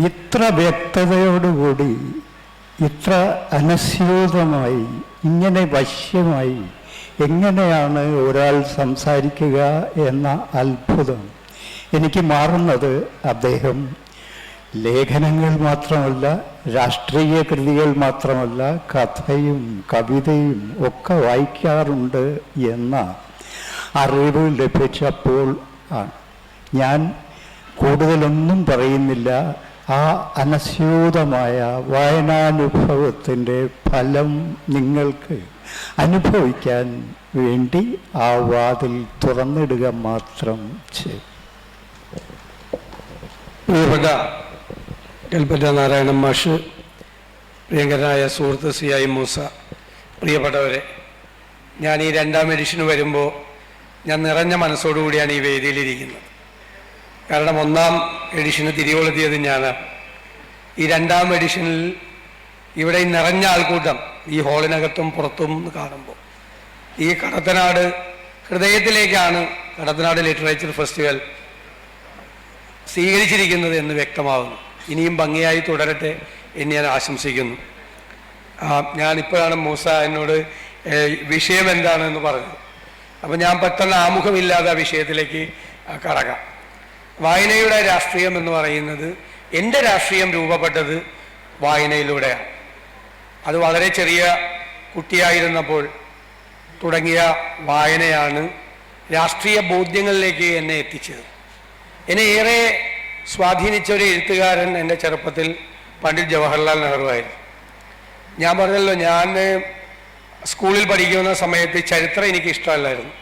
ഇത്ര വ്യക്തതയോടുകൂടി ഇത്ര അനസ്യൂതമായി ഇങ്ങനെ വശ്യമായി എങ്ങനെയാണ് ഒരാൾ സംസാരിക്കുക എന്ന അത്ഭുതം എനിക്ക് മാറുന്നത് അദ്ദേഹം ലേഖനങ്ങൾ മാത്രമല്ല രാഷ്ട്രീയ കൃതികൾ മാത്രമല്ല കഥയും കവിതയും ഒക്കെ വായിക്കാറുണ്ട് എന്ന അറിവ് ലഭിച്ചപ്പോൾ ആണ്. ഞാൻ കൂടുതലൊന്നും പറയുന്നില്ല. ആ അനസ്യൂതമായ വായനാനുഭവത്തിന്റെ ഫലം നിങ്ങൾക്ക് അനുഭവിക്കാൻ വേണ്ടി ആ വാതിൽ തുറന്നിടുക മാത്രം ചെയ്യും. കൽപ്പറ്റ നാരായണൻ മാഷ് പ്രിയങ്കരനായ സുഹൃത്ത് സി ഐ മൂസ പ്രിയപ്പെട്ടവരെ ഞാൻ ഈ രണ്ടാം എഡിഷന് വരുമ്പോൾ ഞാൻ നിറഞ്ഞ മനസ്സോടുകൂടിയാണ് ഈ വേദിയിലിരിക്കുന്നത് കാരണം ഒന്നാം എഡിഷന് തിരികൊളുത്തിയത് ഞാൻ ഈ രണ്ടാം എഡിഷനിൽ ഇവിടെ നിറഞ്ഞ ആൾക്കൂട്ടം ഈ ഹാളിനകത്തും പുറത്തും കാണുമ്പോൾ. ഈ കടത്തനാട് ഹൃദയത്തിലേക്കാണ് കടത്തനാട് ലിറ്ററേച്ചർ ഫെസ്റ്റിവൽ സ്വീകരിച്ചിരിക്കുന്നത് എന്ന് വ്യക്തമാകുന്നു ഇനിയും ഭംഗിയായി തുടരട്ടെ എന്ന് ഞാൻ ആശംസിക്കുന്നു. ഞാനിപ്പോഴാണ് മൂസ എന്നോട് വിഷയം എന്താണെന്ന് പറഞ്ഞത്. അപ്പം ഞാൻ പെട്ടെന്ന് ആമുഖമില്ലാതെ ആ വിഷയത്തിലേക്ക് കടക്കാം വായനയുടെ രാഷ്ട്രീയം എന്ന് പറയുന്നത് എന്റെ രാഷ്ട്രീയം രൂപപ്പെട്ടത് വായനയിലൂടെയാണ്. അത് വളരെ ചെറിയ കുട്ടിയായിരുന്നപ്പോൾ തുടങ്ങിയ വായനയാണ് രാഷ്ട്രീയ ബോധ്യങ്ങളിലേക്ക് എന്നെ എത്തിച്ചത്. എന്നെ ഏറെ സ്വാധീനിച്ച ഒരു എഴുത്തുകാരൻ എന്റെ ചെറുപ്പത്തിൽ പണ്ഡിറ്റ് ജവഹർലാൽ നെഹ്റു ആയിരുന്നു. ഞാൻ പറഞ്ഞല്ലോ ഞാൻ സ്കൂളിൽ പഠിക്കുന്ന സമയത്ത് ചരിത്രം എനിക്ക് ഇഷ്ടമല്ലായിരുന്നു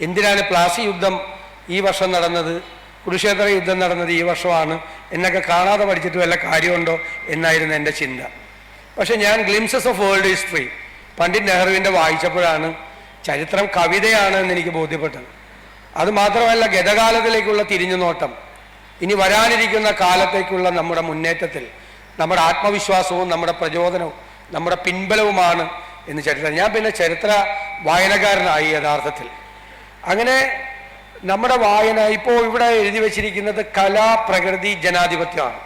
എന്തിനാണ് പ്ലാസി യുദ്ധം ഈ വർഷം നടന്നത്? കുരുക്ഷേത്ര യുദ്ധം നടന്നത് ഈ വർഷമാണ്. എന്നൊക്കെ കാണാതെ പഠിച്ചിട്ട് വല്ല കാര്യമുണ്ടോ എന്നായിരുന്നു എന്റെ ചിന്ത. പക്ഷെ ഞാൻ glimpses of world history Pandit നെഹ്റുവിന്റെ വായിച്ചപ്പോഴാണ് ചരിത്രം കവിതയാണ് എന്ന് എനിക്ക് ബോധ്യപ്പെട്ടത്. അത് മാത്രമല്ല ഗതകാലത്തിലേക്കുള്ള തിരിഞ്ഞുനോട്ടം ഇനി വരാനിരിക്കുന്ന കാലത്തേക്കുള്ള നമ്മുടെ മുന്നേറ്റത്തിൽ നമ്മുടെ ആത്മവിശ്വാസവും നമ്മുടെ പ്രചോദനവും നമ്മുടെ പിൻബലവുമാണ് എന്ന് ചരിത്രം. ഞാൻ പിന്നെ ചരിത്ര വായനക്കാരനായി യഥാർത്ഥത്തിൽ. അങ്ങനെ നമ്മുടെ വായന ഇപ്പോൾ ഇവിടെ എഴുതി വച്ചിരിക്കുന്നത് കലാ പ്രകൃതി ജനാധിപത്യമാണ്.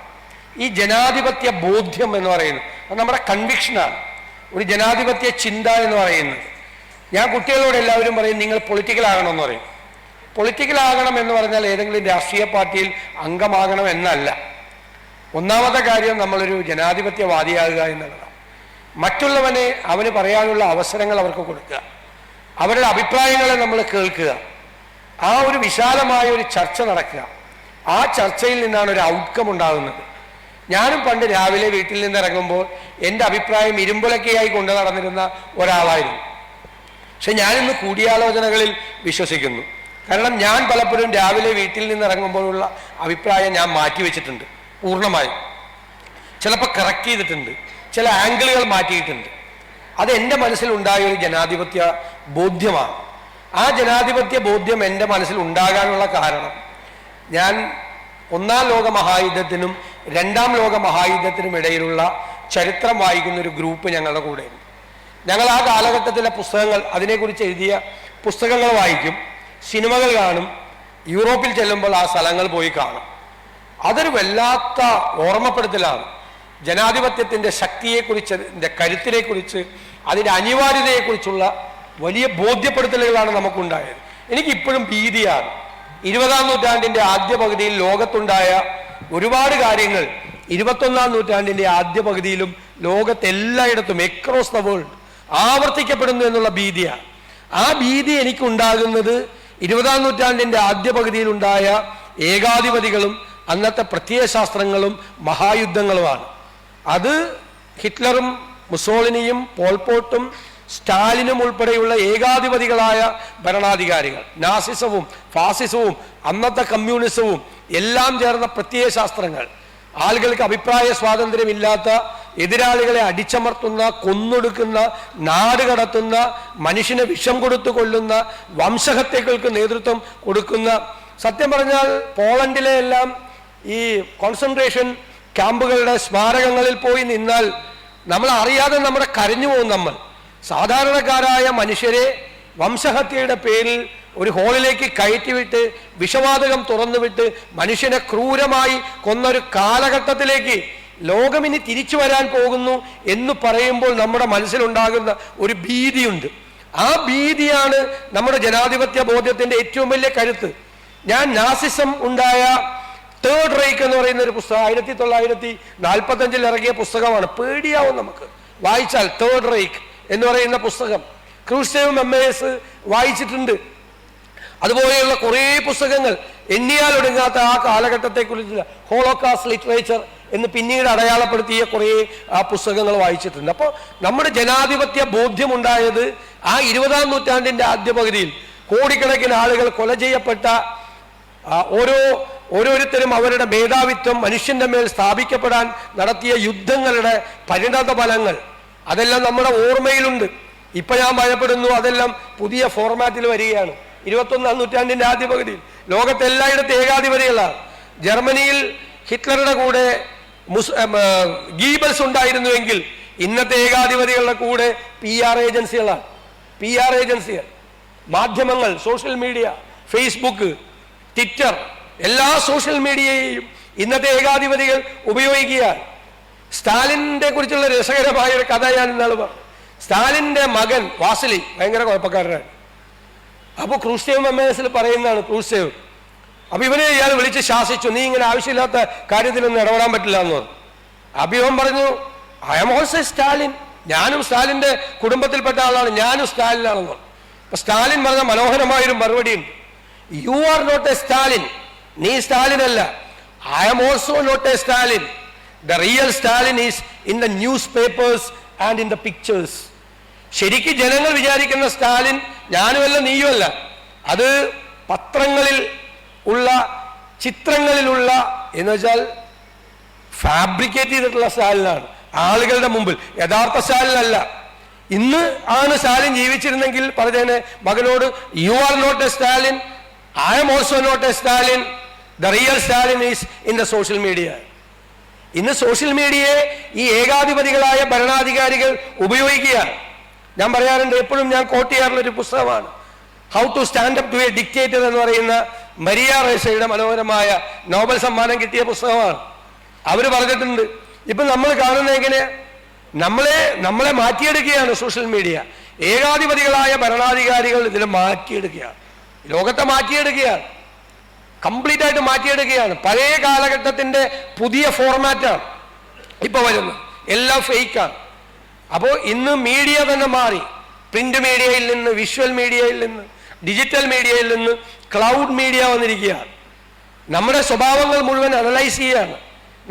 ഈ ജനാധിപത്യ ബോധ്യം എന്ന് പറയുന്നത് അത് നമ്മുടെ കൺവിക്ഷനാണ് ഒരു ജനാധിപത്യ ചിന്ത എന്ന് പറയുന്നത്. ഞാൻ കുട്ടികളോട് എല്ലാവരും പറയും നിങ്ങൾ പൊളിറ്റിക്കൽ ആകണമെന്ന് പറയും. പൊളിറ്റിക്കൽ ആകണം എന്ന് പറഞ്ഞാൽ ഏതെങ്കിലും രാഷ്ട്രീയ പാർട്ടിയിൽ അംഗമാകണം എന്നല്ല. ഒന്നാമത്തെ കാര്യം നമ്മളൊരു ജനാധിപത്യവാദിയാകുക എന്നുള്ളതാണ്. മറ്റുള്ളവനെ അവന് പറയാനുള്ള അവസരങ്ങൾ അവർക്ക് കൊടുക്കുക. അവരുടെ അഭിപ്രായങ്ങളെ നമ്മൾ കേൾക്കുക. ആ ഒരു വിശാലമായ ഒരു ചർച്ച നടക്കുക. ആ ചർച്ചയിൽ നിന്നാണ് ഒരു ഔട്ട്കം ഉണ്ടാകുന്നത്. ഞാനും പണ്ട് രാവിലെ വീട്ടിൽ നിന്ന് ഇറങ്ങുമ്പോൾ എന്റെ അഭിപ്രായം ഇരുമ്പുലക്കയായി കൊണ്ടു നടന്നിരുന്ന ഒരാളായിരുന്നു. പക്ഷെ ഞാനിന്ന് കൂടിയാലോചനകളിൽ വിശ്വസിക്കുന്നു. കാരണം ഞാൻ പലപ്പോഴും രാവിലെ വീട്ടിൽ നിന്ന് ഇറങ്ങുമ്പോഴുള്ള അഭിപ്രായം ഞാൻ മാറ്റിവെച്ചിട്ടുണ്ട് പൂർണമായും. ചിലപ്പോൾ കറക്റ്റ് ചെയ്തിട്ടുണ്ട് ചില ആംഗിളുകൾ മാറ്റിയിട്ടുണ്ട്. അത് എന്റെ മനസ്സിലുണ്ടായ ഒരു ജനാധിപത്യ ബോധ്യമാണ്. ആ ജനാധിപത്യ ബോധ്യം എന്റെ മനസ്സിൽ ഉണ്ടാകാനുള്ള കാരണം. ഞാൻ ഒന്നാം ലോക മഹായുദ്ധത്തിനും രണ്ടാം ലോക മഹായുദ്ധത്തിനും ഇടയിലുള്ള ചരിത്രം വായിക്കുന്ന ഒരു ഗ്രൂപ്പ് ഞങ്ങളുടെ കൂടെയുണ്ട്. ഞങ്ങൾ ആ കാലഘട്ടത്തിലെ പുസ്തകങ്ങൾ അതിനെക്കുറിച്ച് എഴുതിയ പുസ്തകങ്ങൾ വായിക്കും സിനിമകൾ കാണും യൂറോപ്പിൽ ചെല്ലുമ്പോൾ ആ സ്ഥലങ്ങൾ പോയി കാണും. അതൊരു വല്ലാത്ത ഓർമ്മപ്പെടുത്തലാണ്. ജനാധിപത്യത്തിന്റെ ശക്തിയെക്കുറിച്ച് കരുത്തിനെക്കുറിച്ച് അതിന്റെ അനിവാര്യതയെക്കുറിച്ചുള്ള വലിയ ബോധ്യപ്പെടുത്തലുകളാണ് നമുക്കുണ്ടായത്. എനിക്കിപ്പോഴും ഭീതിയാണ്. ഇരുപതാം നൂറ്റാണ്ടിന്റെ ആദ്യ പകുതിയിൽ ലോകത്തുണ്ടായ ഒരുപാട് കാര്യങ്ങൾ ഇരുപത്തൊന്നാം നൂറ്റാണ്ടിന്റെ ആദ്യ പകുതിയിലും ലോകത്തെല്ലായിടത്തും എക്രോസ് ദ വേൾഡ് ആവർത്തിക്കപ്പെടുന്നു എന്നുള്ള ഭീതിയാണ്. ആ ഭീതി എനിക്കുണ്ടാകുന്നത് ഇരുപതാം നൂറ്റാണ്ടിന്റെ ആദ്യ പകുതിയിലുണ്ടായ ഏകാധിപതികളും അന്നത്തെ പ്രത്യയശാസ്ത്രങ്ങളും മഹായുദ്ധങ്ങളുമാണ്. അത് ഹിറ്റ്ലറും മുസോളിനിയും പോൾപോട്ടും സ്റ്റാലിനും ഉൾപ്പെടെയുള്ള ഏകാധിപതികളായ ഭരണാധികാരികൾ. നാസിസവും ഫാസിസവും അന്നത്തെ കമ്മ്യൂണിസവും എല്ലാം ചേർന്ന പ്രത്യയശാസ്ത്രങ്ങൾ ആളുകൾക്ക് അഭിപ്രായ സ്വാതന്ത്ര്യമില്ലാത്ത എതിരാളികളെ അടിച്ചമർത്തുന്ന കൊന്നൊടുക്കുന്ന നാട് കടത്തുന്ന മനുഷ്യനെ വിഷം കൊടുത്തു കൊല്ലുന്ന വംശഹത്യകൾക്ക് നേതൃത്വം കൊടുക്കുന്ന സത്യം പറഞ്ഞാൽ പോളണ്ടിലെ എല്ലാം ഈ കോൺസെൻട്രേഷൻ ക്യാമ്പുകളുടെ സ്മാരകങ്ങളിൽ പോയി നിന്നാൽ നമ്മൾ അറിയാതെ നമ്മുടെ കരഞ്ഞു പോകും നമ്മൾ. സാധാരണക്കാരായ മനുഷ്യരെ വംശഹത്യയുടെ പേരിൽ ഒരു ഹോളിലേക്ക് കയറ്റിവിട്ട് വിഷവാതകം തുറന്നുവിട്ട് മനുഷ്യനെ ക്രൂരമായി കൊന്നൊരു കാലഘട്ടത്തിലേക്ക് ലോകമിനി തിരിച്ചു വരാൻ പോകുന്നു എന്ന് പറയുമ്പോൾ നമ്മുടെ മനസ്സിലുണ്ടാകുന്ന ഒരു ഭീതിയുണ്ട്. ആ ഭീതിയാണ് നമ്മുടെ ജനാധിപത്യ ബോധ്യത്തിന്റെ ഏറ്റവും വലിയ കരുത്ത്. ഞാൻ നാസിസം ഉണ്ടായ തേർഡ് റേക്ക് എന്ന് പറയുന്ന ഒരു പുസ്തകം ആയിരത്തി തൊള്ളായിരത്തി നാൽപ്പത്തി അഞ്ചിൽ ഇറങ്ങിയ പുസ്തകമാണ്. പേടിയാവും നമുക്ക്. വായിച്ചാൽ തേർഡ് റേക്ക് എന്ന് പറയുന്ന പുസ്തകം. ക്രൂസേവും എം എ എസ് വായിച്ചിട്ടുണ്ട്. അതുപോലെയുള്ള കുറേ പുസ്തകങ്ങൾ എണ്ണിയാൽ ഒടുങ്ങാത്ത ആ കാലഘട്ടത്തെക്കുറിച്ചുള്ള ഹോളോകാസ്റ്റ് ലിറ്ററേച്ചർ എന്ന് പിന്നീട് അടയാളപ്പെടുത്തിയ കുറേ ആ പുസ്തകങ്ങൾ വായിച്ചിട്ടുണ്ട്. അപ്പോൾ നമ്മുടെ ജനാധിപത്യ ബോധ്യമുണ്ടായത് ആ ഇരുപതാം നൂറ്റാണ്ടിന്റെ ആദ്യ പകുതിയിൽ കോടിക്കണക്കിന് ആളുകൾ കൊല ചെയ്യപ്പെട്ട ഓരോ ഓരോരുത്തരും അവരുടെ മേധാവിത്വം മനുഷ്യന്റെ മേൽ സ്ഥാപിക്കപ്പെടാൻ നടത്തിയ യുദ്ധങ്ങളുടെ പരിണത ഫലങ്ങൾ അതെല്ലാം നമ്മുടെ ഓർമ്മയിലുണ്ട്. ഇപ്പൊ ഞാൻ ഭയപ്പെടുന്നു അതെല്ലാം പുതിയ ഫോർമാറ്റിൽ വരികയാണ്. ഇരുപത്തൊന്നാം നൂറ്റാണ്ടിന്റെ ആദ്യ പകുതിയിൽ. ലോകത്തെല്ലായിടത്തും ഏകാധിപതികളാണ്. ജർമ്മനിയിൽ ഹിറ്റ്ലറുടെ കൂടെ ഗീബൽസ് ഉണ്ടായിരുന്നുവെങ്കിൽ ഇന്നത്തെ ഏകാധിപതികളുടെ കൂടെ പി ആർ ഏജൻസികളാണ്. പി ആർ ഏജൻസികൾ മാധ്യമങ്ങൾ സോഷ്യൽ മീഡിയ ഫേസ്ബുക്ക് ട്വിറ്റർ എല്ലാ സോഷ്യൽ മീഡിയയെയും ഇന്നത്തെ ഏകാധിപതികൾ ഉപയോഗിക്കുകയാണ്. സ്റ്റാലിനെ കുറിച്ചുള്ള രസകരമായ ഒരു കഥ ഞാൻ ഇന്നാൾ സ്റ്റാലിന്റെ മകൻ വാസിലി ഭയങ്കര കുഴപ്പക്കാരനാണ്. അപ്പോൾ ക്രൂസ്റ്റേവ് മെമ്മേഴ്സിൽ പറയുന്നതാണ് ക്രൂസ്റ്റേവ് അപ്പൊ ഇവനെ ഇയാൾ വിളിച്ച് ശാസിച്ചു നീ ഇങ്ങനെ ആവശ്യമില്ലാത്ത കാര്യത്തിലൊന്നും ഇടപെടാൻ പറ്റില്ല എന്ന് പറഞ്ഞു. ഇവൻ പറഞ്ഞു ഐ എം ഓൾസോ സ്റ്റാലിൻ ഞാനും സ്റ്റാലിന്റെ കുടുംബത്തിൽപ്പെട്ട ആളാണ് ഞാനും സ്റ്റാലിനാണെന്ന് പറഞ്ഞു. അപ്പൊ സ്റ്റാലിൻ പറഞ്ഞ മനോഹരമായൊരു മറുപടിയുണ്ട്. You are not a Stalin നീ സ്റ്റാലിൻ അല്ല I am also not a Stalin the real Stalin is in the newspapers and in the pictures ശരിക്കും ജനങ്ങൾ വിചാരിക്കുന്ന സ്റ്റാലിൻ ഞാനുമല്ല നീയുമല്ല. അത് പത്രങ്ങളിൽ ഉള്ള ചിത്രങ്ങളിലുള്ള എന്ന് വെച്ചാൽ ഫാബ്രിക്കേറ്റ് ചെയ്തിട്ടുള്ള സ്റ്റാലിനാണ്. ആളുകളുടെ മുമ്പിൽ. യഥാർത്ഥ സ്റ്റാലിനല്ല ഇന്ന് ആണ് സ്റ്റാലിൻ ജീവിച്ചിരുന്നെങ്കിൽ പറഞ്ഞേനെ മകനോട് you are not a Stalin I am also not a Stalin the real Stalin is in the social media ഇന്ന് സോഷ്യൽ മീഡിയയെ ഈ ഏകാധിപതികളായ ഭരണാധികാരികൾ ഉപയോഗിക്കുകയാണ്. ഞാൻ പറയാറുണ്ട് എപ്പോഴും ഞാൻ കോട്ട് ചെയ്യാറുള്ള ഒരു പുസ്തകമാണ്. How to stand up to a dictator എന്ന് പറയുന്ന മരിയ റേഷയുടെ മനോഹരമായ നോബൽ സമ്മാനം കിട്ടിയ പുസ്തകമാണ്. അവർ പറഞ്ഞിട്ടുണ്ട് ഇപ്പൊ നമ്മൾ കാണുന്ന എങ്ങനെ? നമ്മളെ നമ്മളെ മാറ്റിയെടുക്കുകയാണ് സോഷ്യൽ മീഡിയ. ഏകാധിപതികളായ ഭരണാധികാരികൾ ഇതിനെ മാറ്റിയെടുക്കുകയാണ്. ലോകത്തെ മാറ്റിയെടുക്കുകയാണ്. കംപ്ലീറ്റ് ആയിട്ട് മാറ്റിയെടുക്കുകയാണ്. പഴയ കാലഘട്ടത്തിന്റെ പുതിയ ഫോർമാറ്റാണ് ഇപ്പൊ വരുന്നത്. എല്ലാം ഫേക്കാണ് അപ്പോൾ ഇന്ന് മീഡിയ തന്നെ മാറി. പ്രിന്റ് മീഡിയയിൽ നിന്ന് വിഷ്വൽ മീഡിയയിൽ നിന്ന് ഡിജിറ്റൽ മീഡിയയിൽ നിന്ന് ക്ലൗഡ് മീഡിയ വന്നിരിക്കുകയാണ്. നമ്മുടെ സ്വഭാവങ്ങൾ മുഴുവൻ അനലൈസ് ചെയ്യുകയാണ്.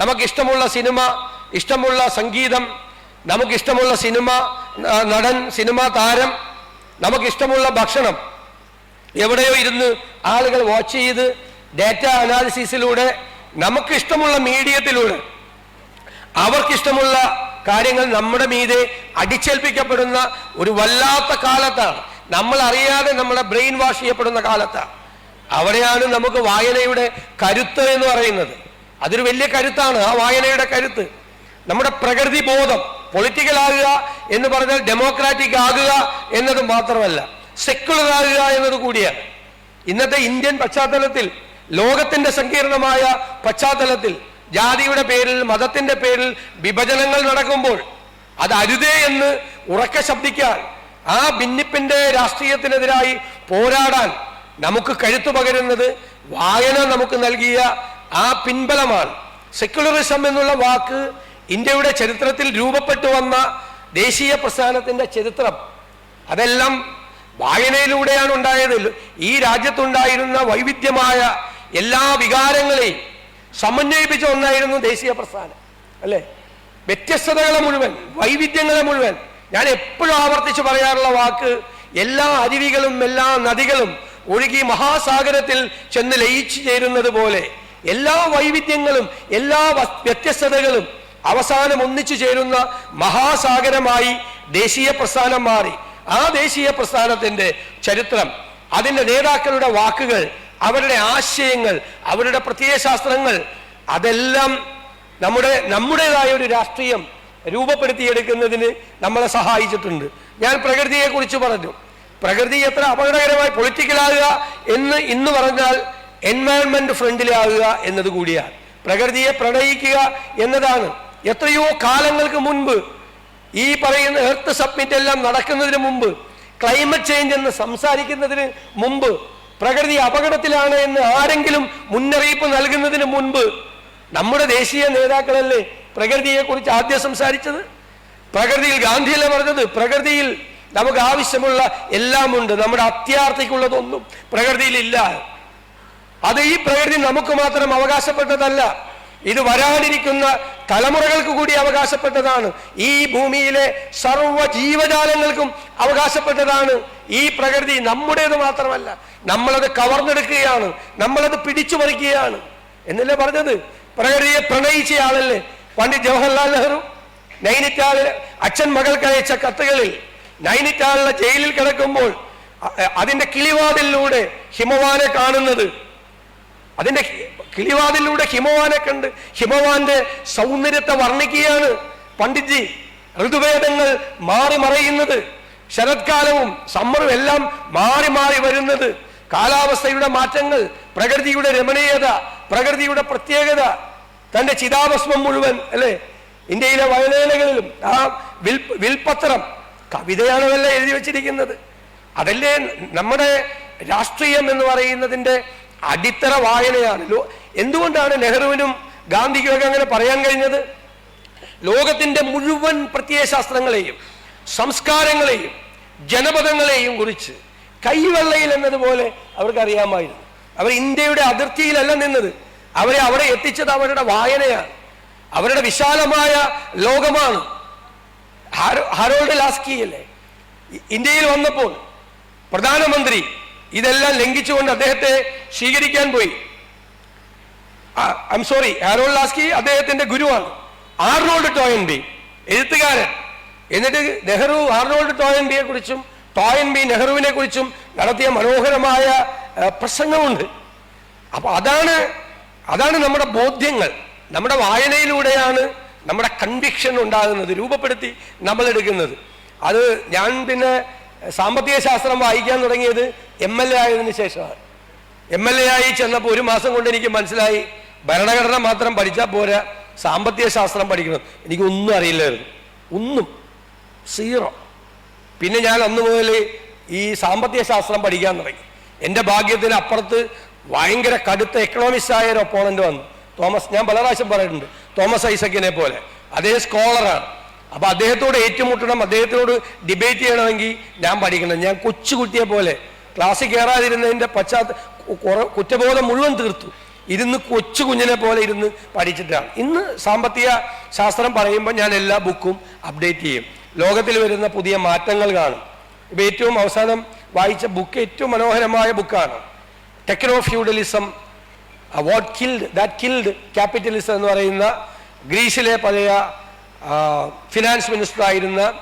നമുക്ക് ഇഷ്ടമുള്ള സിനിമ ഇഷ്ടമുള്ള സംഗീതം നമുക്ക് ഇഷ്ടമുള്ള സിനിമ നടൻ സിനിമാ താരം നമുക്കിഷ്ടമുള്ള ഭക്ഷണം. എവിടെയോ ഇരുന്ന് ആളുകൾ വാച്ച് ചെയ്ത് ഡാറ്റ അനാലിസിസിലൂടെ നമുക്കിഷ്ടമുള്ള മീഡിയത്തിലൂടെ അവർക്കിഷ്ടമുള്ള കാര്യങ്ങൾ നമ്മുടെ മീതെ അടിച്ചേൽപ്പിക്കപ്പെടുന്ന ഒരു വല്ലാത്ത കാലത്താണ്. നമ്മൾ അറിയാതെ നമ്മളെ ബ്രെയിൻ വാഷ് ചെയ്യപ്പെടുന്ന കാലത്താണ്. അവിടെയാണ് നമുക്ക് വായനയുടെ കരുത്ത് എന്ന് പറയുന്നത്. അതൊരു വലിയ കരുത്താണ് ആ വായനയുടെ കരുത്ത്. നമ്മുടെ പ്രകൃതി ബോധം പൊളിറ്റിക്കൽ ആകുക എന്ന് പറഞ്ഞാൽ ഡെമോക്രാറ്റിക് ആകുക എന്നത് മാത്രമല്ല സെക്യുലർ ആകുക എന്നത് കൂടിയാണ് ഇന്നത്തെ ഇന്ത്യൻ പശ്ചാത്തലത്തിൽ ലോകത്തിന്റെ സങ്കീർണമായ പശ്ചാത്തലത്തിൽ ജാതിയുടെ പേരിൽ മതത്തിന്റെ പേരിൽ വിഭജനങ്ങൾ നടക്കുമ്പോൾ അത് അരുതേ എന്ന് ഉറക്കെ ശബ്ദിക്കാൻ ആ ഭിന്നിപ്പിന്റെ രാഷ്ട്രീയത്തിനെതിരായി പോരാടാൻ നമുക്ക് കഴുത്തു പകരുന്നത് വായന നമുക്ക് നൽകിയ ആ പിൻബലമാണ്. സെക്യുലറിസം എന്നുള്ള വാക്ക് ഇന്ത്യയുടെ ചരിത്രത്തിൽ രൂപപ്പെട്ടു വന്ന ദേശീയ പ്രസ്ഥാനത്തിന്റെ ചരിത്രം. അതെല്ലാം വായനയിലൂടെയാണ് ഉണ്ടായത് ഈ രാജ്യത്തുണ്ടായിരുന്ന വൈവിധ്യമായ എല്ലാ വികാരങ്ങളെയും സമന്വയിപ്പിച്ച ഒന്നായിരുന്നു ദേശീയ പ്രസ്ഥാനം. അല്ലെ? വ്യത്യസ്തതകളെ മുഴുവൻ വൈവിധ്യങ്ങളെ മുഴുവൻ ഞാൻ എപ്പോഴും ആവർത്തിച്ച് പറയാറുള്ള വാക്ക് എല്ലാ അരുവികളും എല്ലാ നദികളും ഒഴുകി മഹാസാഗരത്തിൽ ചെന്ന് ലയിച്ചു ചേരുന്നത് പോലെ എല്ലാ വൈവിധ്യങ്ങളും എല്ലാ വ്യത്യസ്തതകളും അവസാനം ഒന്നിച്ചു ചേരുന്ന മഹാസാഗരമായി ദേശീയ പ്രസ്ഥാനം മാറി. ആ ദേശീയ പ്രസ്ഥാനത്തിന്റെ ചരിത്രം അതിന്റെ നേതാക്കളുടെ വാക്കുകൾ അവരുടെ ആശയങ്ങൾ അവരുടെ പ്രത്യയശാസ്ത്രങ്ങൾ അതെല്ലാം നമ്മുടെ നമ്മുടേതായ ഒരു രാഷ്ട്രീയം രൂപപ്പെടുത്തിയെടുക്കുന്നതിന് നമ്മളെ സഹായിച്ചിട്ടുണ്ട്. ഞാൻ പ്രകൃതിയെ കുറിച്ച് പറഞ്ഞു. പ്രകൃതി എത്ര അപകടകരമായി പൊളിറ്റിക്കലാകുക എന്ന് ഇന്ന് പറഞ്ഞാൽ എൻവയൺമെന്റ് ഫ്രണ്ടിലാകുക എന്നത് കൂടിയാണ്. പ്രകൃതിയെ പ്രണയിക്കുക എന്നതാണ്. എത്രയോ കാലങ്ങൾക്ക് മുൻപ് ഈ പറയുന്ന എർത്ത് സബ്മിറ്റ് എല്ലാം നടക്കുന്നതിന് മുമ്പ് ക്ലൈമറ്റ് ചേഞ്ച് എന്ന് സംസാരിക്കുന്നതിന് മുമ്പ് പ്രകൃതി അപകടത്തിലാണ് എന്ന് ആരെങ്കിലും മുന്നറിയിപ്പ് നൽകുന്നതിന് മുൻപ് നമ്മുടെ ദേശീയ നേതാക്കളല്ലേ പ്രകൃതിയെക്കുറിച്ച് ആദ്യം സംസാരിച്ചത്? പ്രകൃതിയിൽ ഗാന്ധിയല്ലേ പറഞ്ഞത്? പ്രകൃതിയിൽ നമുക്ക് ആവശ്യമുള്ള എല്ലാമുണ്ട്. നമ്മുടെ അത്യാർത്ഥിക്കുള്ളതൊന്നും പ്രകൃതിയിലില്ല. അത് ഈ പ്രകൃതി നമുക്ക് മാത്രം അവകാശപ്പെട്ടതല്ല. ഇത് വരാനിരിക്കുന്ന തലമുറകൾക്ക് കൂടി അവകാശപ്പെട്ടതാണ്. ഈ ഭൂമിയിലെ സർവ ജീവജാലങ്ങൾക്കും അവകാശപ്പെട്ടതാണ്. ഈ പ്രകൃതി നമ്മുടേത് മാത്രമല്ല. നമ്മളത് കവർന്നെടുക്കുകയാണ്. നമ്മളത് പിടിച്ചു പറിക്കുകയാണ് എന്നല്ലേ പറഞ്ഞത്? പ്രകൃതിയെ പ്രണയിച്ച ആളല്ലേ? പണ്ഡിറ്റ് ജവഹർലാൽ നെഹ്റു നൈനിറ്റാളിൽ അച്ഛൻ മകൾക്ക് അയച്ച കത്തുകളിൽ നൈനിറ്റാളിലെ ജയിലിൽ കിടക്കുമ്പോൾ അതിന്റെ കിളിവാതിലൂടെ ഹിമവാനെ കാണുന്നത് അതിന്റെ കിളിവാതിലൂടെ ഹിമവാനെ കണ്ട് ഹിമവാന്റെ സൗന്ദര്യത്തെ വർണിക്കുകയാണ് പണ്ഡിറ്റ്ജി. ഋതുവേദങ്ങൾ മാറി മറയുന്നത് ശരത്കാലവും സമ്മറും എല്ലാം മാറി മാറി വരുന്നത് കാലാവസ്ഥയുടെ മാറ്റങ്ങൾ പ്രകൃതിയുടെ രമണീയത പ്രകൃതിയുടെ പ്രത്യേകത തന്റെ ചിതാഭസ്മം മുഴുവൻ അല്ലെ? ഇന്ത്യയിലെ വയലേലകളിലും ആ വിൽ വിൽപത്രം കവിതയാണ് അതല്ല എഴുതി വെച്ചിരിക്കുന്നത്. അതല്ലേ നമ്മുടെ രാഷ്ട്രീയം എന്ന് പറയുന്നതിന്റെ അടിത്തറ വായനയാണല്ലോ. എന്തുകൊണ്ടാണ് നെഹ്റുവിനും ഗാന്ധിക്കും ഒക്കെ അങ്ങനെ പറയാൻ കഴിഞ്ഞത്? ലോകത്തിന്റെ മുഴുവൻ പ്രത്യയശാസ്ത്രങ്ങളെയും സംസ്കാരങ്ങളെയും ജനപദങ്ങളെയും കുറിച്ച് കൈവെള്ളയിൽ എന്നതുപോലെ അവർക്ക് അറിയാമായിരുന്നു അവർ ഇന്ത്യയുടെ അതിർത്തിയിലല്ല നിന്നത്. അവരെ അവിടെ എത്തിച്ചത് അവരുടെ വായനയാണ്. അവരുടെ വിശാലമായ ലോകമാണ്. ഹരോൾഡ് ലാസ്കി അല്ലേ? ഇന്ത്യയിൽ വന്നപ്പോൾ പ്രധാനമന്ത്രി ഇതെല്ലാം ലംഘിച്ചുകൊണ്ട് അദ്ദേഹത്തെ സ്വീകരിക്കാൻ പോയി. ഐ സോറി ഹാരോൾഡ് ലാസ്കി അദ്ദേഹത്തിന്റെ ഗുരുവാണ്. ആർണോൾഡ് ടോയൻബി എഴുത്തുകാരൻ. എന്നിട്ട് നെഹ്റു ആർണോൾഡ് ടോയൻബിയെ കുറിച്ചും ടോയൻബി നെഹ്റുവിനെ കുറിച്ചും നടത്തിയ മനോഹരമായ പ്രസംഗമുണ്ട്. അപ്പൊ അതാണ് അതാണ് നമ്മുടെ ബോധ്യങ്ങൾ. നമ്മുടെ വായനയിലൂടെയാണ് നമ്മുടെ കൺവിക്ഷൻ ഉണ്ടാകുന്നത് രൂപപ്പെടുത്തി നമ്മൾ എടുക്കുന്നത് അത് ഞാൻ പിന്നെ സാമ്പത്തിക ശാസ്ത്രം വായിക്കാൻ തുടങ്ങിയത് എം എൽ എ ആയതിനു ശേഷമാണ്. എം എൽ എ ആയി ചെന്നപ്പോൾ ഒരു മാസം കൊണ്ട് എനിക്ക് മനസ്സിലായി ഭരണഘടന മാത്രം പഠിച്ചാൽ പോരാ സാമ്പത്തിക ശാസ്ത്രം പഠിക്കണം. എനിക്കൊന്നും അറിയില്ലായിരുന്നു. ഒന്നും. സീറോ പിന്നെ ഞാൻ അന്ന് മുതൽ ഈ സാമ്പത്തിക ശാസ്ത്രം പഠിക്കാൻ തുടങ്ങി. എന്റെ ഭാഗ്യത്തിന് അപ്പുറത്ത് ഭയങ്കര കടുത്ത എക്കണോമിസ്റ്റ് ആയ ഒരു ഒപ്പോണന്റ് വന്നു. തോമസ് ഞാൻ പല പ്രാവശ്യം പറഞ്ഞിട്ടുണ്ട് തോമസ് ഐസക്കിനെ പോലെ. അതേ സ്കോളറാണ് അപ്പൊ അദ്ദേഹത്തോട് ഏറ്റുമുട്ടണം അദ്ദേഹത്തിനോട് ഡിബേറ്റ് ചെയ്യണമെങ്കിൽ ഞാൻ പഠിക്കണം. ഞാൻ കൊച്ചുകുട്ടിയെ പോലെ ക്ലാസ്സിൽ കയറാതിരുന്നതിന്റെ പശ്ചാത്ത കുറ്റബോധം മുഴുവൻ തീർത്തു. ഇരുന്ന് കൊച്ചു കുഞ്ഞിനെ പോലെ ഇരുന്ന് പഠിച്ചിട്ടാണ്. ഇന്ന് സാമ്പത്തിക ശാസ്ത്രം പറയുമ്പോൾ ഞാൻ എല്ലാ ബുക്കും അപ്ഡേറ്റ് ചെയ്യും. ലോകത്തിൽ വരുന്ന പുതിയ മാറ്റങ്ങൾ കാണും. ഇപ്പൊ ഏറ്റവും അവസാനം വായിച്ച ബുക്ക് ഏറ്റവും മനോഹരമായ ബുക്കാണ് technofeudalism what killed that killed capitalism എന്ന് പറയുന്ന ഗ്രീസിലെ പഴയ ഫിനാൻസ് മിനിസ്റ്റർ ആയിരുന്ന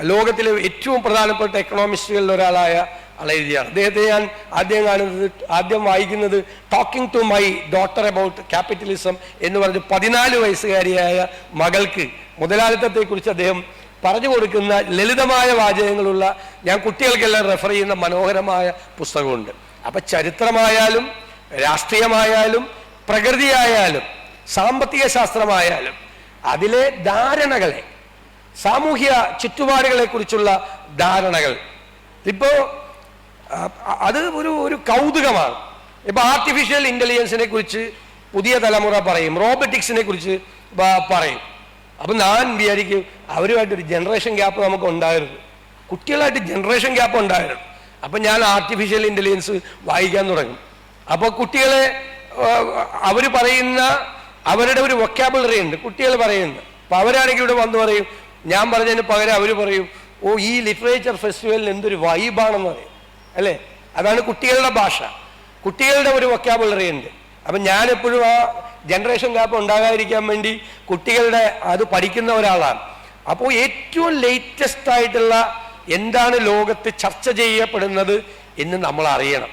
ലോകത്തിലെ ഏറ്റവും പ്രധാനപ്പെട്ട എക്കണോമിസ്റ്റുകളിൽ ഒരാളായ ആൾ എഴുതിയാണ് അദ്ദേഹത്തെ ഞാൻ ആദ്യം കാണുന്നത് ആദ്യം വായിക്കുന്നത് talking to my daughter about capitalism എന്ന് പറഞ്ഞ് പതിനാല് വയസ്സുകാരിയായ മകൾക്ക് മുതലാളിത്തത്തെക്കുറിച്ച് അദ്ദേഹം പറഞ്ഞു കൊടുക്കുന്ന ലളിതമായ വാചകങ്ങളുള്ള ഞാൻ കുട്ടികൾക്കെല്ലാം റെഫർ ചെയ്യുന്ന മനോഹരമായ പുസ്തകമുണ്ട്. അപ്പൊ ചരിത്രമായാലും രാഷ്ട്രീയമായാലും പ്രകൃതിയായാലും സാമ്പത്തിക ശാസ്ത്രമായാലും അതിലെ ധാരണകളെ സാമൂഹ്യ ചുറ്റുപാടുകളെ കുറിച്ചുള്ള ധാരണകൾ. ഇപ്പോ അത് ഒരു ഒരു കൗതുകമാണ്. ഇപ്പൊ ആർട്ടിഫിഷ്യൽ ഇന്റലിജൻസിനെ കുറിച്ച് പുതിയ തലമുറ പറയും റോബോട്ടിക്സിനെ കുറിച്ച് പറയും. അപ്പൊ ഞാൻ വിചാരിക്കും അവരുമായിട്ടൊരു ജനറേഷൻ ഗ്യാപ്പ് നമുക്ക് ഉണ്ടായിരുന്നു കുട്ടികളായിട്ട് ജനറേഷൻ ഗ്യാപ്പ് ഉണ്ടായിരുന്നു അപ്പൊ ഞാൻ ആർട്ടിഫിഷ്യൽ ഇന്റലിജൻസ് വായിക്കാൻ തുടങ്ങും. അപ്പൊ കുട്ടികളെ അവർ പറയുന്ന അവരുടെ ഒരു വൊക്കാബുലറി ഉണ്ട് കുട്ടികൾ പറയുന്നത് അപ്പൊ അവരാണെങ്കിൽ ഇവിടെ വന്ന് പറയും ഞാൻ പറഞ്ഞതിന് പകരം അവർ പറയും ഓ ഈ ലിറ്ററേച്ചർ ഫെസ്റ്റിവലിന് എന്തൊരു വൈബാണെന്ന് പറയും. അല്ലേ? അതാണ് കുട്ടികളുടെ ഭാഷ. കുട്ടികളുടെ ഒരു വൊക്കാബുലറി ഉണ്ട്. അപ്പൊ ഞാൻ എപ്പോഴും ആ ജനറേഷൻ ഗ്യാപ്പ് ഉണ്ടാകാതിരിക്കാൻ വേണ്ടി കുട്ടികളുടെ അത് പഠിക്കുന്ന ഒരാളാണ്. അപ്പോൾ ഏറ്റവും ലേറ്റസ്റ്റ് ആയിട്ടുള്ള എന്താണ് ലോകത്ത് ചർച്ച ചെയ്യപ്പെടുന്നത് എന്ന് നമ്മൾ അറിയണം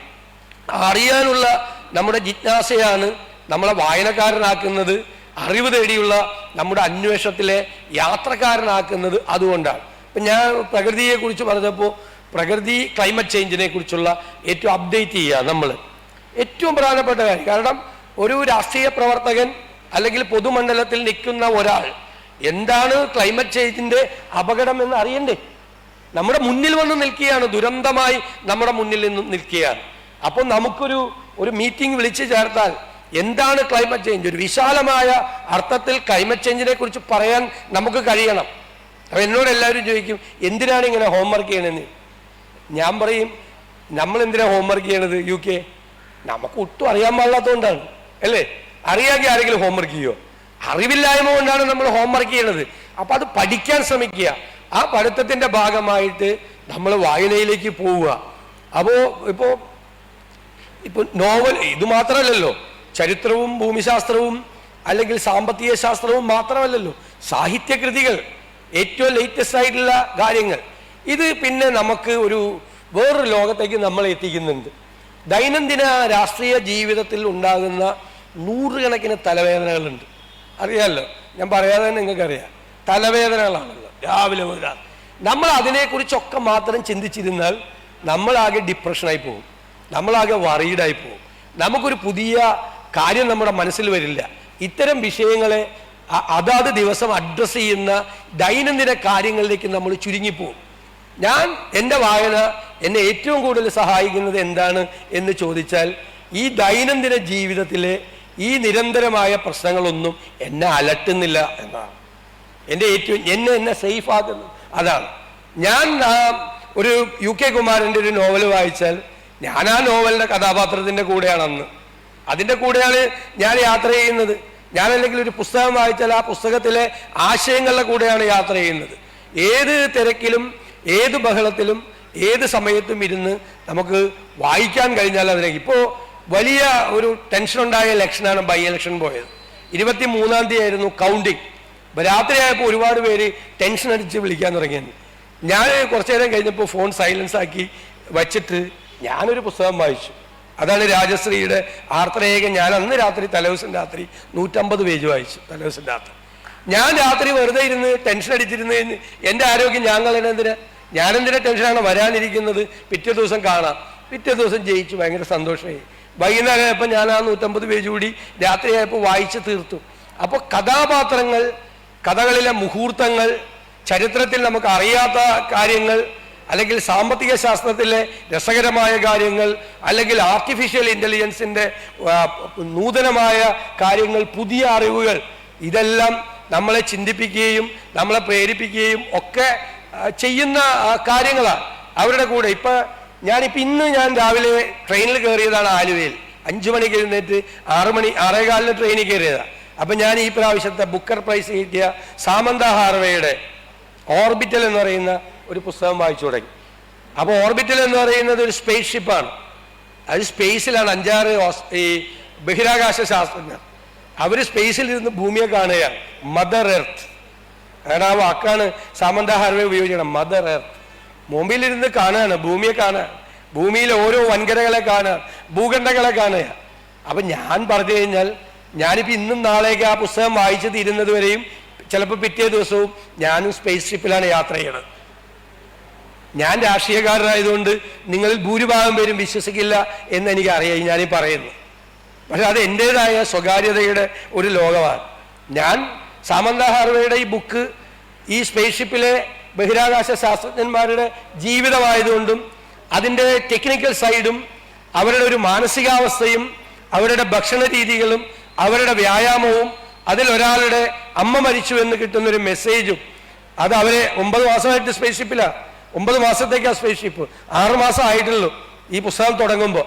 അറിയാനുള്ള നമ്മുടെ ജിജ്ഞാസയാണ് നമ്മളെ വായനക്കാരനാക്കുന്നത് അറിവ് തേടിയുള്ള നമ്മുടെ അന്വേഷണത്തിലെ യാത്രക്കാരനാക്കുന്നത് അതുകൊണ്ടാണ്. ഇപ്പം ഞാൻ പ്രകൃതിയെക്കുറിച്ച് പറഞ്ഞപ്പോൾ പ്രകൃതി ക്ലൈമറ്റ് ചേഞ്ചിനെ കുറിച്ചുള്ള ഏറ്റവും അപ്ഡേറ്റ് ചെയ്യുക നമ്മൾ ഏറ്റവും പ്രധാനപ്പെട്ട കാര്യം കാരണം ഒരു രാഷ്ട്രീയ പ്രവർത്തകൻ അല്ലെങ്കിൽ പൊതുമണ്ഡലത്തിൽ നിൽക്കുന്ന ഒരാൾ എന്താണ് ക്ലൈമറ്റ് ചേഞ്ചിന്റെ അപകടം എന്ന് അറിയണ്ടേ? നമ്മുടെ മുന്നിൽ വന്ന് നിൽക്കുകയാണ് ദുരന്തമായി നമ്മുടെ മുന്നിൽ നിന്ന് നിൽക്കുകയാണ്. അപ്പോൾ നമുക്കൊരു ഒരു മീറ്റിംഗ് വിളിച്ചു ചേർത്താൽ എന്താണ് ക്ലൈമറ്റ് ചേഞ്ച് ഒരു വിശാലമായ അർത്ഥത്തിൽ ക്ലൈമറ്റ് ചേഞ്ചിനെ കുറിച്ച് പറയാൻ നമുക്ക് കഴിയണം. അപ്പം എന്നോട് എല്ലാവരും ചോദിക്കും എന്തിനാണ് ഇങ്ങനെ ഹോംവർക്ക് ചെയ്യണമെന്ന് ഞാൻ പറയും നമ്മൾ എന്തിനാണ് ഹോംവർക്ക് ചെയ്യണത് യു കെ നമുക്ക് ഒട്ടും അറിയാൻ പാടില്ലാത്തതുകൊണ്ടാണ്. അല്ലേ? അറിയാമെങ്കിൽ ആരെങ്കിലും ഹോംവർക്ക് ചെയ്യോ അറിവില്ലായ്മ കൊണ്ടാണ് നമ്മൾ ഹോംവർക്ക് ചെയ്യണത്. അപ്പം അത് പഠിക്കാൻ ശ്രമിക്കുക. ആ പഠിത്തത്തിന്റെ ഭാഗമായിട്ട് നമ്മൾ വായനയിലേക്ക് പോവുക. അപ്പോൾ ഇപ്പോൾ ഇപ്പോൾ നോവൽ ഇത് മാത്രമല്ലല്ലോ. ചരിത്രവും ഭൂമിശാസ്ത്രവും അല്ലെങ്കിൽ സാമ്പത്തിക ശാസ്ത്രവും മാത്രമല്ലല്ലോ സാഹിത്യകൃതികൾ ഏറ്റവും ലേറ്റസ്റ്റ് ആയിട്ടുള്ള കാര്യങ്ങൾ. ഇത് പിന്നെ നമുക്ക് ഒരു വേറൊരു ലോകത്തേക്ക് നമ്മൾ എത്തിക്കുന്നുണ്ട്. ദൈനംദിന രാഷ്ട്രീയ ജീവിതത്തിൽ ഉണ്ടാകുന്ന നൂറുകണക്കിന് തലവേദനകളുണ്ട്. അറിയാമല്ലോ ഞാൻ പറയാതെ തന്നെ നിങ്ങൾക്കറിയാം. തലവേദനകളാണല്ലോ രാവിലെ മുതൽ. നമ്മൾ അതിനെക്കുറിച്ചൊക്കെ മാത്രം ചിന്തിച്ചിരുന്നാൽ നമ്മളാകെ ഡിപ്രഷനായി പോകും. നമ്മളാകെ വറീഡായി പോകും. നമുക്കൊരു പുതിയ കാര്യം നമ്മുടെ മനസ്സിൽ വരില്ല. ഇത്തരം വിഷയങ്ങളെ അതാത് ദിവസം അഡ്രസ്സ് ചെയ്യുന്ന ദൈനംദിന കാര്യങ്ങളിലേക്ക് നമ്മൾ ചുരുങ്ങിപ്പോകും ഞാൻ എന്റെ വായന എന്നെ ഏറ്റവും കൂടുതൽ സഹായിക്കുന്നത് എന്താണ് എന്ന് ചോദിച്ചാൽ ഈ ദൈനംദിന ജീവിതത്തിലെ ഈ നിരന്തരമായ പ്രശ്നങ്ങളൊന്നും എന്നെ അലട്ടുന്നില്ല എന്നാണ്. എന്റെ ഏറ്റവും എന്നെ എന്നെ സേഫ് ആക്കുന്നു. അതാണ്. ഞാൻ ഒരു യു കെ കുമാരന്റെ ഒരു നോവൽ വായിച്ചാൽ ഞാൻ ആ നോവലിന്റെ കഥാപാത്രത്തിന്റെ കൂടെയാണ് അന്ന് അതിന്റെ കൂടെയാണ് ഞാൻ യാത്ര ചെയ്യുന്നത്. ഞാൻ അല്ലെങ്കിൽ ഒരു പുസ്തകം വായിച്ചാൽ ആ പുസ്തകത്തിലെ ആശയങ്ങളുടെ കൂടെയാണ് യാത്ര ചെയ്യുന്നത്. ഏത് തിരക്കിലും ഏത് ബഹളത്തിലും ഏത് സമയത്തും ഇരുന്ന് നമുക്ക് വായിക്കാൻ കഴിഞ്ഞാൽ അതിനെ ഇപ്പോൾ വലിയ ഒരു ടെൻഷൻ ഉണ്ടായ ഇലക്ഷനാണ് ബൈ ഇലക്ഷൻ പോയത്. ഇരുപത്തി മൂന്നാം തീയതി ആയിരുന്നു കൗണ്ടിങ് രാത്രിയായപ്പോൾ ഒരുപാട് പേര് ടെൻഷൻ അടിച്ച് വിളിക്കാൻ തുടങ്ങിയത് ഞാൻ കുറച്ചു നേരം കഴിഞ്ഞപ്പോൾ ഫോൺ സൈലൻസ് ആക്കി വച്ചിട്ട് ഞാനൊരു പുസ്തകം വായിച്ചു. അതാണ് രാജശ്രീയുടെ ആർത്തരേഖ ഞാൻ അന്ന് രാത്രി തലേദിവസം രാത്രി നൂറ്റമ്പത് പേജ് വായിച്ചു തലേദിവസം രാത്രി. ഞാൻ രാത്രി വെറുതെ ഇരുന്ന് ടെൻഷൻ അടിച്ചിരുന്ന് എന്റെ ആരോഗ്യം ഞാൻ കളയണെന്തിന് ടെൻഷനാണ് വരാനിരിക്കുന്നത്? പിറ്റേ ദിവസം കാണാം. പിറ്റേ ദിവസം ജയിച്ചു. ഭയങ്കര സന്തോഷമായി. വൈകുന്നേരം ആയപ്പോൾ ഞാൻ ആ നൂറ്റമ്പത് പേജ് കൂടി രാത്രിയായപ്പോൾ വായിച്ച് തീർത്തു. അപ്പോൾ കഥാപാത്രങ്ങൾ കഥകളിലെ മുഹൂർത്തങ്ങൾ ചരിത്രത്തിൽ നമുക്ക് അറിയാത്ത കാര്യങ്ങൾ അല്ലെങ്കിൽ സാമ്പത്തിക ശാസ്ത്രത്തിലെ രസകരമായ കാര്യങ്ങൾ അല്ലെങ്കിൽ ആർട്ടിഫിഷ്യൽ ഇന്റലിജൻസിന്റെ നൂതനമായ കാര്യങ്ങൾ പുതിയ അറിവുകൾ ഇതെല്ലാം നമ്മളെ ചിന്തിപ്പിക്കുകയും നമ്മളെ പ്രേരിപ്പിക്കുകയും ഒക്കെ ചെയ്യുന്ന കാര്യങ്ങളാണ് അവരുടെ കൂടെ. ഇപ്പം ഞാനിപ്പോൾ ഇന്ന് ഞാൻ രാവിലെ ട്രെയിനിൽ കയറിയതാണ് ആലുവയിൽ. അഞ്ചു മണിക്ക് എഴുന്നേറ്റ് ആറ് മണി ആറേകാലിന് ട്രെയിനിൽ കയറിയതാണ് അപ്പം ഞാൻ ഈ പ്രാവശ്യത്തെ ബുക്കർ പ്രൈസ് കിട്ടിയ സാമന്ത ഹാർവയുടെ ഓർബിറ്റൽ എന്ന് പറയുന്ന ഒരു പുസ്തകം വായിച്ചു തുടങ്ങി. അപ്പോൾ ഓർബിറ്റൽ എന്ന് പറയുന്നത് ഒരു സ്പേസ് ഷിപ്പാണ് അത് സ്പേസിലാണ് അഞ്ചാറ് ഈ ബഹിരാകാശ ശാസ്ത്രജ്ഞർ. അവർ സ്പേസിൽ ഇരുന്ന് ഭൂമിയെ കാണുകയാണ്. മദർ എർത്ത് അങ്ങനെ ആ വാക്കാണ് സാമന്ത ഉപയോഗിക്കണം മദർ എർത്ത് മുമ്പിലിരുന്ന് കാണുകയാണ് ഭൂമിയെ കാണുക ഭൂമിയിലെ ഓരോ വൻകരകളെ കാണുക ഭൂഖണ്ഡങ്ങളെ കാണുക അപ്പൊ ഞാൻ പറഞ്ഞു കഴിഞ്ഞാൽ ഞാനിപ്പോ ഇന്നും നാളേക്ക് ആ പുസ്തകം വായിച്ചു തീരുന്നത് വരെയും ചിലപ്പോൾ പിറ്റേ ദിവസവും ഞാനും സ്പേസ് ഷിപ്പിലാണ് യാത്ര ചെയ്യണത്. ഞാൻ രാഷ്ട്രീയക്കാരനായതുകൊണ്ട് നിങ്ങളിൽ ഭൂരിഭാഗം പേരും വിശ്വസിക്കില്ല എന്ന് എനിക്ക് അറിയാം ഞാനീ പറയുന്നു. പക്ഷെ അത് എന്റെതായ സ്വകാര്യതയുടെ ഒരു ലോകമാണ്. ഞാൻ സാമന്ത ഹാർവയുടെ ഈ ബുക്ക് ഈ സ്പേസ്ഷിപ്പിലെ ബഹിരാകാശ ശാസ്ത്രജ്ഞന്മാരുടെ ജീവിതമായതുകൊണ്ടും അതിന്റെ ടെക്നിക്കൽ സൈഡും അവരുടെ ഒരു മാനസികാവസ്ഥയും അവരുടെ ഭക്ഷണ രീതികളും അവരുടെ വ്യായാമവും അതിലൊരാളുടെ അമ്മ മരിച്ചു എന്ന് കിട്ടുന്നൊരു മെസ്സേജും അത് അവരെ ഒമ്പത് മാസമായിട്ട് സ്പേസ് ഷിപ്പിലാണ് ഒമ്പത് മാസത്തേക്കാ സ്പേസ് ഷിപ്പ് ആറ് മാസം ആയിട്ടുള്ളൂ. ഈ പുസ്തകം തുടങ്ങുമ്പോൾ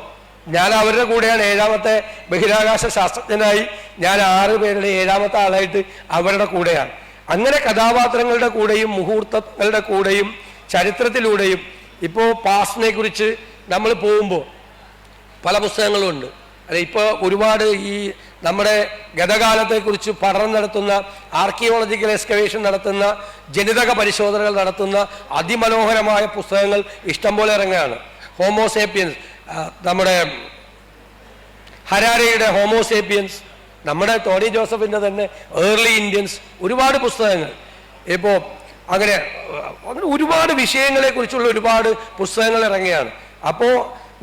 ഞാൻ അവരുടെ കൂടെയാണ് ഏഴാമത്തെ ബഹിരാകാശ ശാസ്ത്രജ്ഞനായി. ഞാൻ ആറ് പേരുടെ ഏഴാമത്തെ ആളായിട്ട് അവരുടെ കൂടെയാണ്. അങ്ങനെ കഥാപാത്രങ്ങളുടെ കൂടെയും മുഹൂർത്തങ്ങളുടെ കൂടെയും ചരിത്രത്തിലൂടെയും ഇപ്പോൾ പാസ്റ്റിനെ കുറിച്ച് നമ്മൾ പോകുമ്പോൾ പല പുസ്തകങ്ങളും ഉണ്ട്. അല്ല ഇപ്പോൾ ഒരുപാട് ഈ നമ്മുടെ ഗതകാലത്തെക്കുറിച്ച് പഠനം നടത്തുന്ന ആർക്കിയോളജിക്കൽ എക്സ്കവേഷൻ നടത്തുന്ന ജനിതക പരിശോധനകൾ നടത്തുന്ന അതിമനോഹരമായ പുസ്തകങ്ങൾ ഇഷ്ടംപോലെ ഇറങ്ങുകയാണ്. ഹോമോസേപ്പിയൻസ് നമ്മുടെ ഹരാരയുടെ ഹോമോസേപ്പിയൻസ് നമ്മുടെ ടോണി ജോസഫിന്റെ തന്നെ ഏർലി ഇന്ത്യൻസ് ഒരുപാട് പുസ്തകങ്ങൾ. ഇപ്പോൾ അങ്ങനെ അങ്ങനെ ഒരുപാട് വിഷയങ്ങളെക്കുറിച്ചുള്ള ഒരുപാട് പുസ്തകങ്ങൾ ഇറങ്ങിയാണ് അപ്പോൾ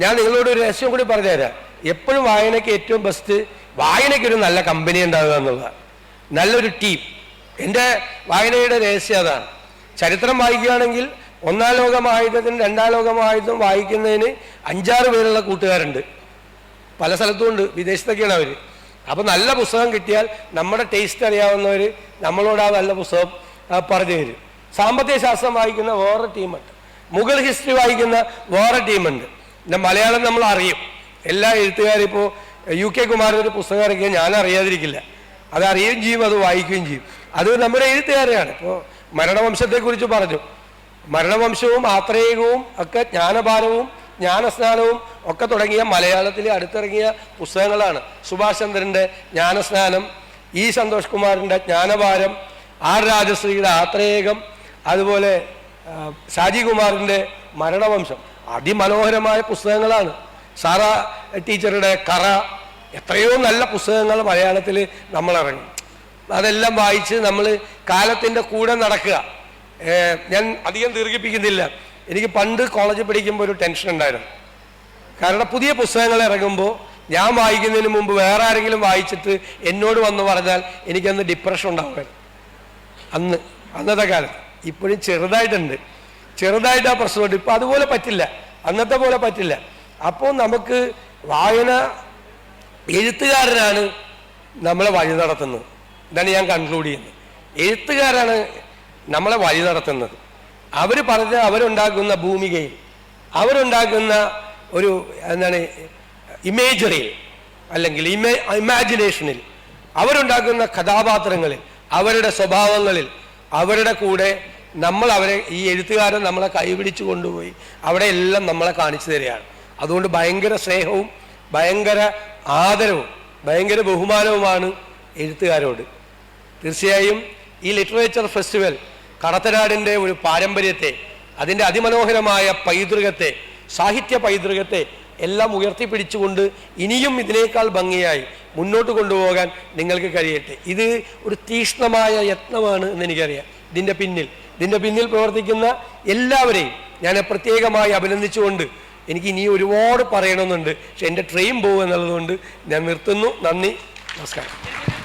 ഞാൻ നിങ്ങളോട് ഒരു രഹസ്യം കൂടി പറഞ്ഞുതരാം. എപ്പോഴും വായനയ്ക്ക് ഏറ്റവും ബെസ്റ്റ് വായനയ്ക്ക് ഒരു നല്ല കമ്പനി ഉണ്ടാവുക എന്നുള്ളതാണ്. നല്ലൊരു ടീം എന്റെ വായനയുടെ രഹസ്യം അതാണ്. ചരിത്രം വായിക്കുകയാണെങ്കിൽ ഒന്നാം ലോകമായുധത്തിന് രണ്ടാം ലോകമായുധം വായിക്കുന്നതിന് അഞ്ചാറ് പേരുള്ള കൂട്ടുകാരുണ്ട്. പല സ്ഥലത്തും ഉണ്ട്. വിദേശത്തൊക്കെയാണ് അവർ അപ്പോൾ നല്ല പുസ്തകം കിട്ടിയാൽ നമ്മുടെ ടേസ്റ്റ് അറിയാവുന്നവർ നമ്മളോട് ആ നല്ല പുസ്തകം പറഞ്ഞു തരും. സാമ്പത്തിക ശാസ്ത്രം വായിക്കുന്ന വേറെ ടീമുണ്ട് മുഗൾ ഹിസ്റ്ററി വായിക്കുന്ന വേറെ ടീമുണ്ട് പിന്നെ മലയാളം നമ്മൾ അറിയും. എല്ലാ എഴുത്തുകാരും ഇപ്പോൾ യു കെ കുമാരൻ ഒരു പുസ്തകം ഇറക്കിയാൽ ഞാൻ അറിയാതിരിക്കില്ല. അത് അറിയുകയും ചെയ്യും അത് വായിക്കുകയും ചെയ്യും. അത് നമ്മുടെ എഴുത്തുകാരെയാണ് ഇപ്പോൾ മരണവംശത്തെക്കുറിച്ച് പറഞ്ഞു. മരണവംശവും ആത്രേയകവും ഒക്കെ ജ്ഞാനഭാരവും ജ്ഞാനസ്നാനവും ഒക്കെ തുടങ്ങിയ മലയാളത്തിൽ അടുത്തിറങ്ങിയ പുസ്തകങ്ങളാണ്. സുഭാഷ് ചന്ദ്രന്റെ ജ്ഞാനസ്നാനം ഇ സന്തോഷ് കുമാറിന്റെ ജ്ഞാനഭാരം ആർ രാജശ്രീയുടെ ആത്രേയകം അതുപോലെ ഷാജി കുമാറിന്റെ മരണവംശം. അതിമനോഹരമായ പുസ്തകങ്ങളാണ്. സാറ ടീച്ചറുടെ കറ എത്രയോ നല്ല പുസ്തകങ്ങൾ മലയാളത്തിൽ നമ്മൾ ഇറങ്ങി അതെല്ലാം വായിച്ച് നമ്മൾ കാലത്തിന്റെ കൂടെ നടക്കുക. ഞാൻ അധികം ദീർഘിപ്പിക്കുന്നില്ല. എനിക്ക് പണ്ട് കോളേജിൽ പഠിക്കുമ്പോൾ ഒരു ടെൻഷൻ ഉണ്ടായിരുന്നു. കാരണം പുതിയ പുസ്തകങ്ങൾ ഇറങ്ങുമ്പോൾ ഞാൻ വായിക്കുന്നതിന് മുമ്പ് വേറെ ആരെങ്കിലും വായിച്ചിട്ട് എന്നോട് വന്ന് പറഞ്ഞാൽ എനിക്കന്ന് ഡിപ്രഷൻ ഉണ്ടാവുമായിരുന്നു. അന്ന് അന്നത്തെ കാലത്ത്. ഇപ്പോഴും ചെറുതായിട്ടുണ്ട്. ചെറുതായിട്ട് ആ പ്രശ്നമുണ്ട്. ഇപ്പം അതുപോലെ പറ്റില്ല. അന്നത്തെ പോലെ പറ്റില്ല. അപ്പോൾ നമുക്ക് വായന എഴുത്തുകാരനാണ് നമ്മളെ വഴി നടത്തുന്നത്. ഇതാണ് ഞാൻ കൺക്ലൂഡ് ചെയ്യുന്നത്. എഴുത്തുകാരാണ് നമ്മളെ വഴി നടത്തുന്നത്. അവർ പറഞ്ഞ അവരുണ്ടാക്കുന്ന ഭൂമികയിൽ അവരുണ്ടാക്കുന്ന ഒരു എന്താണ് ഇമേജറിയിൽ അല്ലെങ്കിൽ ഇമേ ഇമാജിനേഷനിൽ അവരുണ്ടാക്കുന്ന കഥാപാത്രങ്ങളിൽ അവരുടെ സ്വഭാവങ്ങളിൽ അവരുടെ കൂടെ നമ്മൾ അവരെ ഈ എഴുത്തുകാരൻ നമ്മളെ കൈപിടിച്ചു കൊണ്ടുപോയി അവിടെ എല്ലാം നമ്മളെ കാണിച്ചു തരികയാണ്. അതുകൊണ്ട് ഭയങ്കര സ്നേഹവും ഭയങ്കര ആദരവും ഭയങ്കര ബഹുമാനവുമാണ് എഴുത്തുകാരോട്. തീർച്ചയായും ഈ ലിറ്ററേച്ചർ ഫെസ്റ്റിവൽ കടത്തനാടിന്റെ ഒരു പാരമ്പര്യത്തെ അതിന്റെ അതിമനോഹരമായ പൈതൃകത്തെ സാഹിത്യ പൈതൃകത്തെ എല്ലാം ഉയർത്തിപ്പിടിച്ചുകൊണ്ട് ഇനിയും ഇതിനേക്കാൾ ഭംഗിയായി മുന്നോട്ട് കൊണ്ടുപോകാൻ നിങ്ങൾക്ക് കഴിയട്ടെ. ഇത് ഒരു തീക്ഷ്ണമായ യത്നമാണ് എന്ന് എനിക്കറിയാം. ഇതിന്റെ പിന്നിൽ ഇതിന്റെ പിന്നിൽ പ്രവർത്തിക്കുന്ന എല്ലാവരെയും ഞാൻ പ്രത്യേകമായി അഭിനന്ദിച്ചുകൊണ്ട് എനിക്ക് ഇനി ഒരുപാട് പറയണമെന്നുണ്ട്. പക്ഷെ എന്റെ ട്രെയിൻ പോകും എന്നുള്ളതുകൊണ്ട് ഞാൻ നിർത്തുന്നു. നന്ദി. നമസ്കാരം.